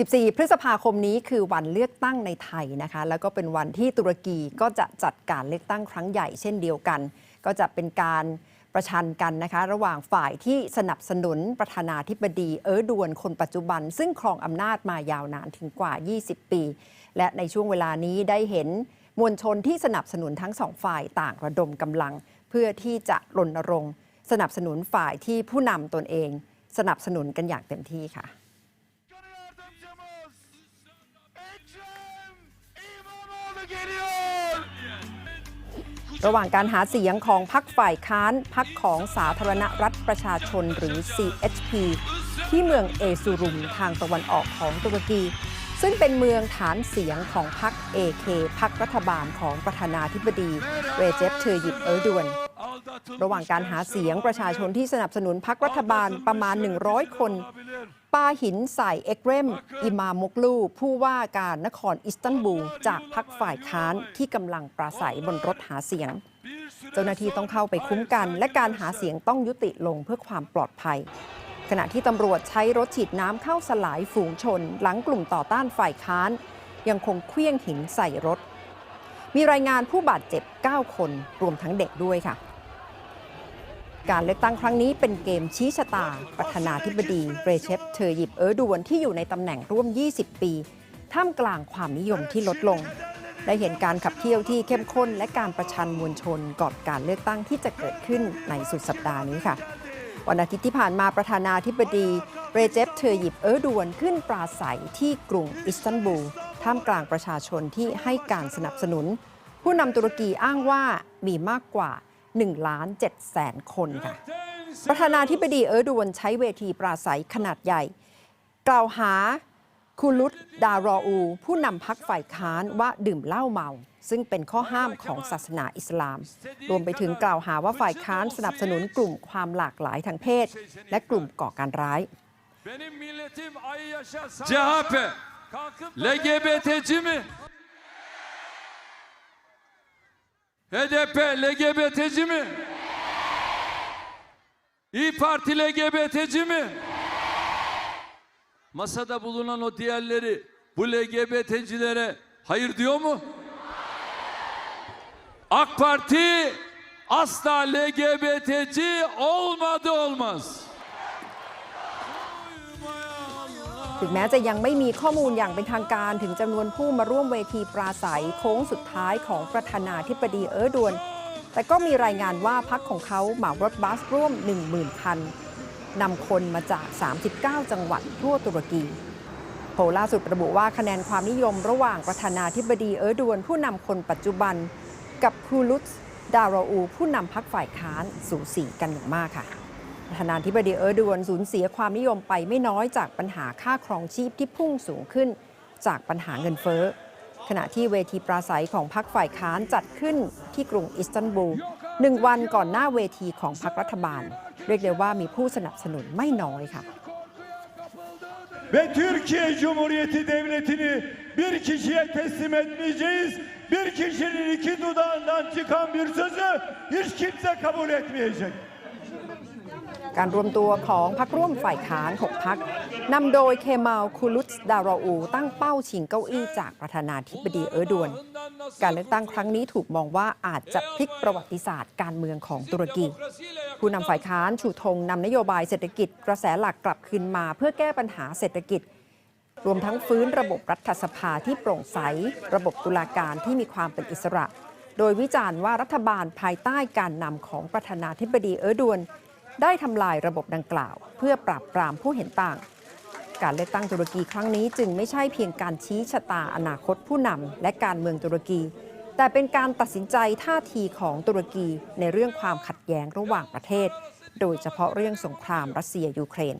14 พฤษภาคมนี้คือวันเลือกตั้งในไทยนะคะ แล้วก็เป็นวันที่ตุรกีก็จะจัดการเลือกตั้งครั้งใหญ่เช่นเดียวกัน ก็จะเป็นการประชันกันนะคะ ระหว่างฝ่ายที่สนับสนุนประธานาธิบดีเออร์ดวนคนปัจจุบัน ซึ่งครองอำนาจมายาวนานถึงกว่า 20 ปี และในช่วงเวลานี้ได้เห็นมวลชนที่สนับสนุนทั้งสองฝ่ายต่างระดมกำลัง เพื่อที่จะรณรงค์ สนับสนุนฝ่ายที่ผู้นำตนเอง สนับสนุนกันอย่างเต็มที่ค่ะ ระหว่างการหาเสียงของพรรคฝ่ายค้านพรรคของสาธารณรัฐประชาชนหรือ CHP ที่เมืองเอซูรุมทางตะวันออกของตุรกี ซึ่งเป็นเมืองฐานเสียงของพรรค AK พรรครัฐบาลของประธานาธิบดีเรเจปเทอร์ยิปเออร์ดวน ระหว่างการหาเสียงประชาชนที่สนับสนุนพรรครัฐบาลประมาณ 100 คน ปาหินใส่เอกเรม อิมามกลู ผู้ว่าการนครอิสตันบูล จากพรรคฝ่ายค้านที่กำลังปราศัยบนรถหาเสียง เจ้าหน้าที่ต้องเข้าไปคุ้มกัน และการหาเสียงต้องยุติลงเพื่อความปลอดภัย ขณะที่ตำรวจใช้รถฉีดน้ำเข้าสลายฝูงชน หลังกลุ่มต่อต้านฝ่ายค้าน ยังคงเคลี้ยงหินใส่รถ มีรายงานผู้บาดเจ็บ 9 คนรวมทั้งเด็กด้วยค่ะ การเลือกตั้งครั้งนี้เป็นเกมชี้ชะตา ประธานาธิบดีเรเชปเทอร์ยิปเออร์ดวนที่อยู่ในตำแหน่งร่วม 20 ปี ท่ามกลางความนิยมที่ลดลง ได้เห็นการขับเที่ยวที่เข้มข้น และการประชันมวลชนก่อนการเลือกตั้งที่จะเกิดขึ้นในสุดสัปดาห์นี้ค่ะ วันอาทิตย์ที่ผ่านมาประธานาธิบดีเรเจปเทอร์ยิปเออร์ดวนขึ้นปราศัยที่กรุงอิสตันบูลท่ามกลางประชาชนที่ให้การสนับสนุน ผู้นำตุรกีอ้างว่ามีมากกว่า 1ล้าน7แสนคนค่ะ ประธานาธิบดีเออร์ดวนใช้เวทีปราศัยขนาดใหญ่ กล่าวหาคูลุตดารออู ผู้นำพักฝ่ายค้านว่าดื่มเหล้าเมา ซึ่งเป็นข้อห้ามของศาสนาอิสลาม รวมไปถึงกล่าวหาว่าฝ่ายค้านสนับสนุนกลุ่มความหลากหลายทางเพศ และกลุ่มก่อการร้าย CHP LGBT'ci mi? HDP LGBT'ci mi? İyi Parti LGBT'ci mi? Masada bulunan o diğerleri bu LGBT'cilere hayır diyor mu? AK Parti asla LGBT'ci olmadı olmaz. ถึงแม้จะยังไม่มีข้อมูลอย่างเป็นทางการถึงจำนวนผู้มาร่วมเวทีปราศัยโค้งสุดท้ายของประธานาธิบดีเออร์ดวน แต่ก็มีรายงานว่าพักของเขาเหมารถบัสร่วม 10,000 คันนำคนมาจาก 39 จังหวัดทั่วตุรกีโพลล่าสุดระบุว่าคะแนนความนิยมระหว่างประธานาธิบดีเออร์ดวน ผู้นำคนปัจจุบัน กับคูลุตดารออู ผู้นำพักฝ่ายค้านสูสีกันอย่างมากค่ะ ประธานาธิบดีเออร์ดวนสูญเสียความนิยมไปไม่น้อยจากปัญหาค่าครองชีพที่พุ่งสูงขึ้นจากปัญหาเงินเฟ้อ ขณะที่เวทีปราศัยของพรรคฝ่ายค้านจัดขึ้นที่กรุงอิสตันบูลหนึ่งวันก่อนหน้าเวทีของพรรครัฐบาล เรียกได้ว่ามีผู้สนับสนุนไม่น้อยค่ะ ve Türkiye Cumhuriyeti Devleti'ni bir kişiye teslim etmeyeceğiz. Bir kişinin iki dudağından çıkan bir sözü hiç kimse kabul etmeyecek. การรวมตัวของพรรคร่วมฝ่ายค้าน 6 พักนำโดยเคมาลคูลุตดารออู ตั้งเป้าชิงเก้าอี้จากประธานาธิบดีเออร์ดวน การเลือกตั้งครั้งนี้ถูกมองว่าอาจจะพลิกประวัติศาสตร์การเมืองของตุรกี ผู้นำฝ่ายค้านชูธงนำนโยบายเศรษฐกิจกระแสหลักกลับคืนมา เพื่อแก้ปัญหาเศรษฐกิจ รวมทั้งฟื้นระบบรัฐสภาที่โปร่งใส ระบบตุลาการที่มีความเป็นอิสระ โดยวิจารณ์ว่ารัฐบาลภายใต้การนำของประธานาธิบดีเออร์ดวน ได้ทำลายระบบดังกล่าว เพื่อปราบปรามผู้เห็นต่าง การเลือกตั้งตุรกีครั้งนี้จึงไม่ใช่เพียงการชี้ชะตาอนาคตผู้นำและการเมืองตุรกี แต่เป็นการตัดสินใจท่าทีของตุรกีในเรื่องความขัดแย้งระหว่างประเทศ โดยเฉพาะเรื่องสงครามรัสเซียยูเครน